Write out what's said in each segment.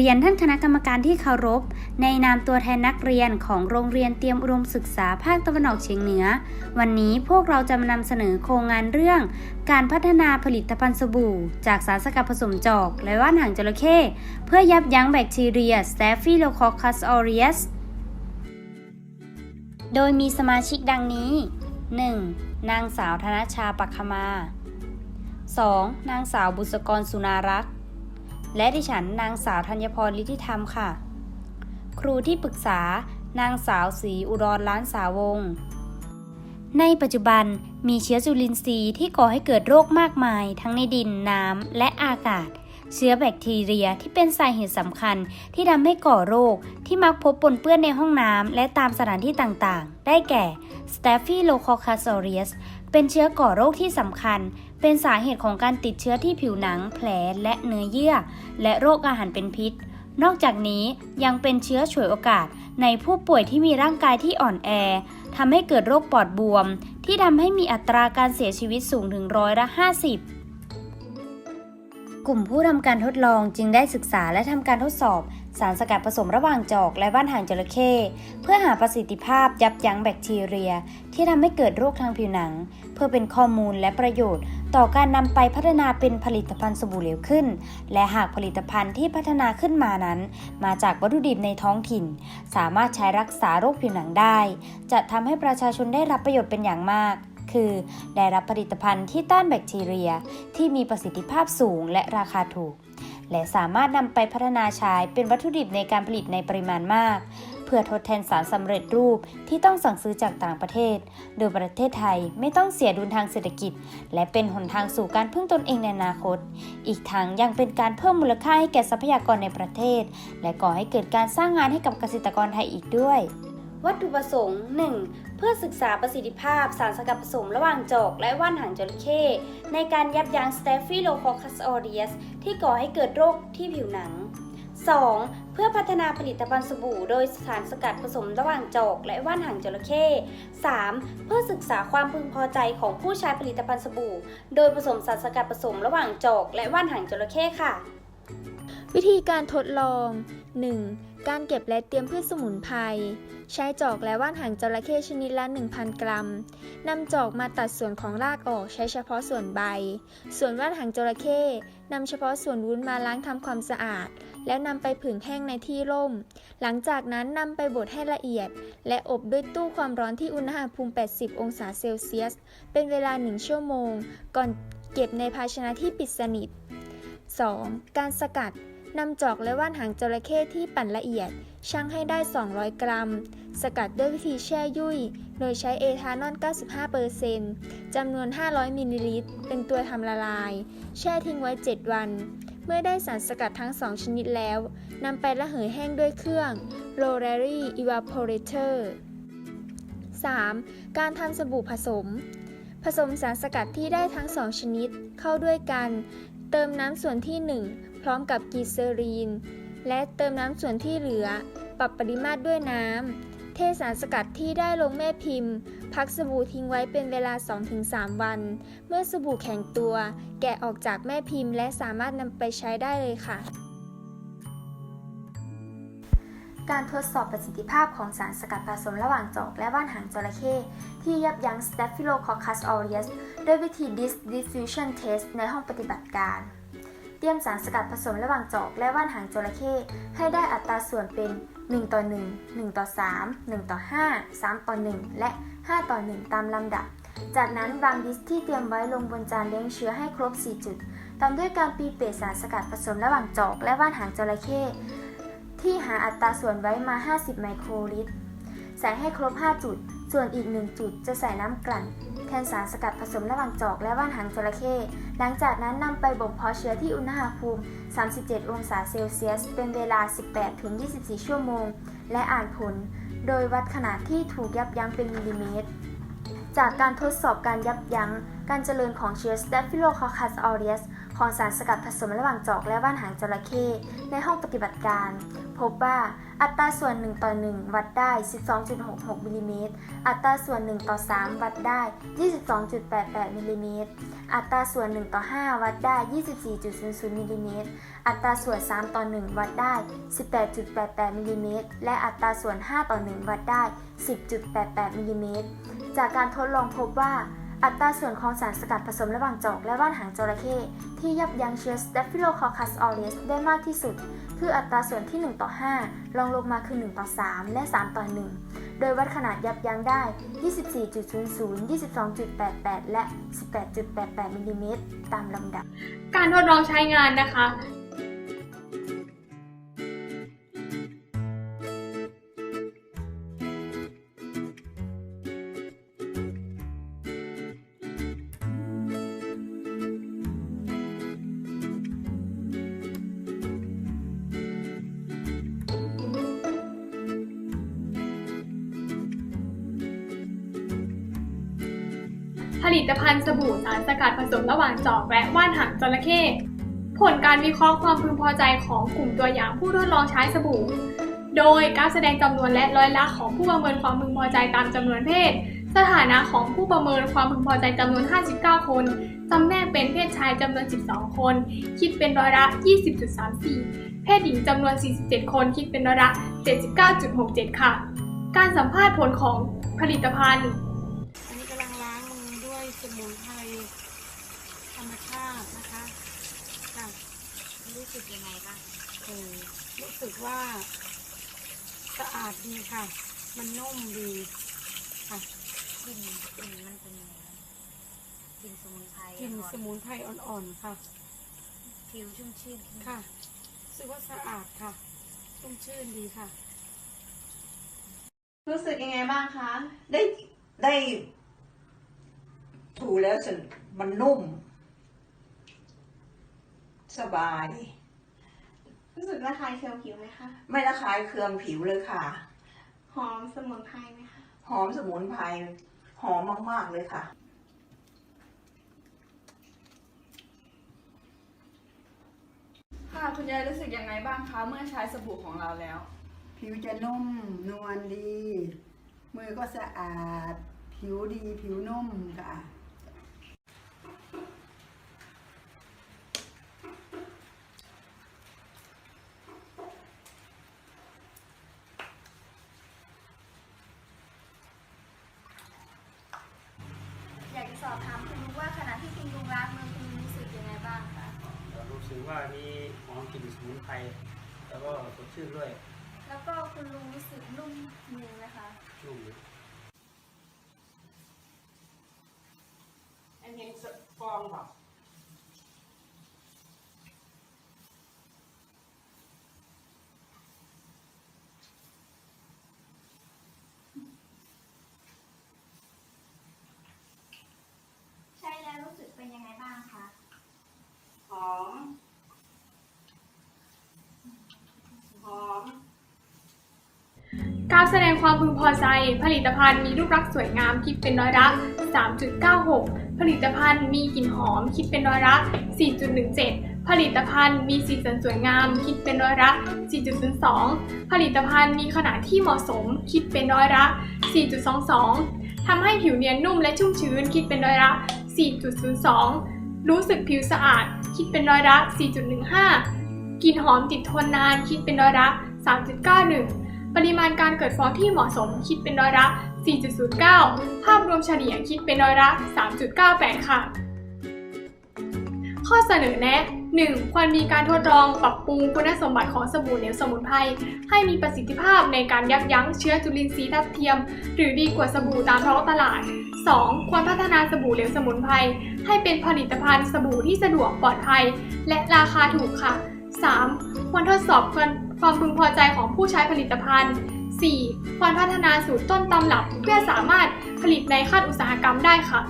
เรียนท่านคณะกรรมการที่เคารพ ในนามตัวแทนนักเรียนของโรงเรียนเตรียมอุดมศึกษาภาคตะวันออกเฉียงเหนือ วันนี้พวกเราจะมานำเสนอโครงงานเรื่อง การพัฒนาผลิตภัณฑ์สบู่ จากสารสกัดผสมจอก และว่านหางจระเข้เพื่อยับยั้งแบคทีเรีย Staphylococcus aureus โดยมีสมาชิกดังนี้ 1. นางสาวธนชาปักขมา 2. นางสาวบุษกรสุนารักษ์ และดิฉันนางสาวธัญพรลิธิธรรมค่ะ ครูที่ปรึกษานางสาวศรีอุดรล้านสาวง ในปัจจุบันมีเชื้อจุลินทรีย์ที่ก่อให้เกิดโรคมากมาย ทั้งในดินน้ำและอากาศ เชื้อแบคทีเรียที่เป็นสาเหตุสำคัญที่ทำให้ก่อโรคที่มักพบปนเปื้อนในห้องน้ำและตามสถานที่ต่างๆ ได้แก่ Staphylococcus aureus เป็นเชื้อก่อโรคที่สำคัญ เป็นสาเหตุของการติดเชื้อที่ผิวหนัง แผลและเนื้อเยื่อ และโรคอาหารเป็นพิษ นอกจากนี้ยังเป็นเชื้อฉวยโอกาสในผู้ป่วยที่มีร่างกายที่อ่อนแอทำให้เกิดโรคปอดบวม ที่ทำให้มีอัตราการเสียชีวิตสูงถึงร้อยละ50 กลุ่มผู้ทำการทดลองจึงได้ศึกษาและทำการทดสอบ สารสกัดผสมระหว่างจอกและว่านหางจระเข้เพื่อหาประสิทธิภาพยับยั้งแบคทีเรีย ที่ทำให้เกิดโรคทางผิวหนัง เพื่อเป็นข้อมูลและประโยชน์ ต่อการนำไปพัฒนาเป็นผลิตภัณฑ์สบู่เหลวขึ้น และหากผลิตภัณฑ์ที่พัฒนาขึ้นมานั้น มาจากวัตถุดิบในท้องถิ่น สามารถใช้รักษาโรคผิวหนังได้ จะทำให้ประชาชนได้รับประโยชน์เป็นอย่างมาก คือ ได้รับผลิตภัณฑ์ที่ต้านแบคทีเรีย ที่มีประสิทธิภาพสูงและราคาถูก และสามารถนำไปพัฒนาใช้เป็นวัตถุดิบในการผลิตในปริมาณมาก เพื่อทดแทนสารสำเร็จรูปที่ต้องสั่งซื้อจากต่างประเทศ โดยประเทศไทยไม่ต้องเสียดุลทางเศรษฐกิจ และเป็นหนทางสู่การพึ่งตนเองในอนาคต อีกทั้งยังเป็นการเพิ่มมูลค่าให้แก่ทรัพยากรในประเทศ และก่อให้เกิดการสร้างงานให้กับเกษตรกรไทยอีกด้วย วัตถุประสงค์ 1. เพื่อศึกษาประสิทธิภาพสารสกัดผสมระหว่างจอกและว่านหางจระเข้ในการยับยั้ง Staphylococcus aureus ที่ก่อให้เกิดโรคที่ผิวหนัง 2. เพื่อพัฒนาผลิตภัณฑ์สบู่โดยสารสกัดผสมระหว่างจอกและว่านหางจระเข้ 3. เพื่อศึกษาความพึงพอใจของผู้ใช้ผลิตภัณฑ์สบู่ โดยผสมสารสกัดผสมระหว่างจอกและว่านหางจระเข้ค่ะ วิธีการทดลอง 1. การเก็บและเตรียมพืชสมุนไพร ใช้จอกและว่านหางจระเข้ชนิดละ 1,000 กรัม นำจอกมาตัดส่วนของรากออกใช้เฉพาะส่วนใบ ส่วนว่านหางจระเข้นำเฉพาะส่วนวุ้นมาล้างทำความสะอาด แล้วนำไปผึ่งแห้งในที่ร่ม หลังจากนั้นนำไปบดให้ละเอียด และอบด้วยตู้ความร้อนที่อุณหภูมิ 80 องศาเซลเซียส เป็นเวลา 1 ชั่วโมง ก่อนเก็บในภาชนะที่ปิดสนิท 2. การสกัด นำจอกและว่านหางจระเข้ที่ปั่นละเอียด ชั่งให้ได้ 200 กรัม สกัดด้วยวิธีแช่ยุ่ย โดยใช้เอทานอล 95%จำนวน 500 มิลลิลิตร เป็นตัวทำละลาย แช่ทิ้งไว้ 7 วัน เมื่อได้สารสกัดทั้ง 2 ชนิดแล้ว นำไประเหยแห้งด้วยเครื่อง r o l a r y Evaporator 3. การทำสบู่ผสม ผสมสารสกัดที่ได้ทั้ง 2 ชนิดเข้าด้วยกัน เติมน้ำส่วนที่ 1 พร้อมกับกีเซอรีน และเติมน้ำส่วนที่เหลือ ปรับปริมาตรด้วยน้ำ เทสารสกัดที่ได้ลงแม่พิมพ์ พักสบู่ทิ้งไว้เป็นเวลา 2-3 วัน เมื่อสบู่แข็งตัว แกะออกจากแม่พิมพ์ และสามารถนำไปใช้ได้เลยค่ะการทดสอบประสิทธิภาพของสารสกัดผสมระหว่างจอกและว่านหางจระเข้ที่ยับยั้ง Staphylococcus aureus ด้วยวิธี Dis diffusion test ในห้องปฏิบัติการ เตรียมสารสกัดผสมระหว่างจอกและว่านหางจระเข้ให้ได้อัตราส่วนเป็น 1 ต่อ 1 1 ต่อ 3 1 ต่อ 5 3 ต่อ 1 และ 5 ต่อ 1 ตามลำดับ จากนั้นวางดิสที่เตรียมไว้ลงบนจานเลี้ยงเชื้อให้ครบ 4 จุด ตามด้วยการปีเปสารสกัดผสมระหว่างจอกและว่านหางจระเข้ที่หาอัตราส่วนไว้มา 50 ไมโครลิตร ใส่ให้ครบ 5 จุด ส่วนอีก1จุดจะใส่น้ำกลั่น แทนสารสกัดผสมระหว่างจอกและว่านหางจระเข้ หลังจากนั้นนำไปบ่มเพาะเชื้อที่อุณหภูมิ 37 องศาเซลเซียส เป็นเวลา 18-24 ชั่วโมง และอ่านผล โดยวัดขนาดที่ถูกยับยั้งเป็นมิลลิเมตร จากการทดสอบการยับยั้ง การเจริญของเชื้อ Staphylococcus aureus ของสารสกัดผสมระหว่างจอกและว่านหางจระเข้ในห้องปฏิบัติการ พบว่าอัตราส่วน 1 ต่อ 1 วัดได้ 12.66มิลลิเมตร อัตราส่วน 1 ต่อ 3 วัดได้ 22.88มิลลิเมตร อัตราส่วน 1 ต่อ 5 วัดได้ 24.00มิลลิเมตร อัตราส่วน 3 ต่อ 1 วัดได้ 18.88มิลลิเมตร และอัตราส่วน 5 ต่อ 1 วัดได้ 10.88มิลลิเมตร จากการทดลองพบว่า อัตราส่วนของสารสกัดผสมระหว่างจอกและว่านหางจระเข้ที่ยับยั้งเชื้อ Staphylococcus aureus ได้มากที่สุด คืออัตราส่วนที่ 1 ต่อ 5 รองลงมาคือ 1 ต่อ 3 และ 3 ต่อ 1 โดยวัดขนาดยับยั้งได้ 24.00 22.88 และ 18.88มิลลิเมตรตามลำดับ การทดลองใช้งานนะคะ ลิตภัณฑ์สบู่สารสกัดผสมระหว่างจอกและว่านหางจระเข้ผลการวิเคราะห์ความพึงพอใจของกลุ่มตัวอย่างผู้ทดลองใช้สบู่ โดยการแสดงจำนวนและร้อยละของผู้ประเมินความพึงพอใจตามจำนวนเพศ สถานะของผู้ประเมินความพึงพอใจจำนวน 59 คนจำแนกเป็นเพศชายจำนวน 12 คน คิดเป็นร้อยละ 20.34 เพศหญิงจำนวน 47 คนคิดเป็นร้อยละ 79.67 ค่ะ การสัมภาษณ์ผลของผลิตภัณฑ์ อันนี้กำลังล้างมือด้วยสมุนไพรธรรมชาตินะคะค่ะ รู้ สึกยังไงบ้างเออรู้สึกว่าสะอาดดีค่ะ มันนุ่มดีค่ะกลิ่นกลิ่นมันเป็นยังไงกลิ่นสมุนไพรกลิ่นสมุนไพรอ่อนๆค่ะ ผิวชุ่มชื่นค่ะ รู้สึกว่าสะอาดค่ะ ชุ่มชื่นดีค่ะ รู้สึกยังไงบ้างคะ ได้ได้ ถูแล้วสนมันนุ่ม สบาย รู้สึกระคายเคืองผิวไหมคะ ไม่ระคายเคืองผิวเลยค่ะ หอมสมุนไพรไหมคะ หอมสมุนไพรหอมมาก ๆ เลยค่ะ ค่ะคุณยายรู้สึกยังไงบ้างคะ เมื่อใช้สบู่ของเราแล้ว ผิวจะนุ่มนวลดี มือก็สะอาด ผิวดีผิวนุ่มค่ะ อยากจะสอบถามคุณลุงว่าขณะที่คุณลุงล้างมือคุณลุงรู้สึกยังไงบ้างคะ รู้สึกว่ามีหอมกลิ่นสมุนไพรแล้วก็สดชื่นด้วยแล้วก็คุณลุงรู้สึกนุ่มมือไหมคะนุ่มอันเห็นฟองแบบ ใช้แล้วรู้สึกเป็นยังไงบ้างคะ หอม หอมารแสดงความพึงพอใจ ผลิตภัณฑ์มีรูปลักษณ์สวยงามคิดเป็นร้อยละ 3.96 ผลิตภัณฑ์มีกลิ่นหอมคิดเป็นร้อยละ 4.17 ผลิตภัณฑ์มีสีสันสวยงามคิดเป็นร้อยละ 4.02 ผลิตภัณฑ์มีขนาดที่เหมาะสมคิดเป็นร้อยละ 4.22 ทำให้ผิวเนียนนุ่มและชุ่มชื้นคิดเป็นร้อยละ 4.02 รู้สึกผิวสะอาดคิดเป็นร้อยละ 4.15 กลิ่นหอมติดทนนานคิดเป็นร้อยละ 3.91 ปริมาณการเกิดฟองที่เหมาะสมคิดเป็นร้อยละ 4.09 ภาพรวมเฉลี่ยคิดเป็นร้อยละ 3.98 ค่ะ ข้อเสนอแนะ 1. ควรมีการทดลองปรับปรุงคุณสมบัติของสบู่เหลวสมุนไพรให้มีประสิทธิภาพในการยับยั้งเชื้อจุลินทรีย์ทับเทียม หรือดีกว่าสบู่ตามท้องตลาด 2. ควรพัฒนาสบู่เหลวสมุนไพรให้เป็นผลิตภัณฑ์สบู่ที่สะดวกปลอดภัย และราคาถูกค่ะ 3. ควรทดสอบความ ความพึงพอใจของผู้ใช้ผลิตภัณฑ์ 4. ควรพัฒนาสูตรต้นตำรับเพื่อสามารถผลิตในขั้นอุตสาหกรรมได้ค่ะ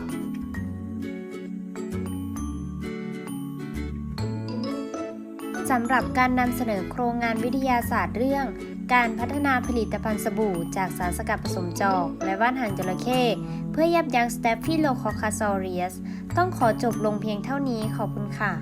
สำหรับการนำเสนอโครงงานวิทยาศาสตร์เรื่อง การพัฒนาผลิตภัณฑ์สบู่ จากสารสกัดผสมจอก และว่านหางจระเข้เพื่อยับยั้ง Staphylococcus aureus ต้องขอจบลงเพียงเท่านี้ขอบคุณค่ะ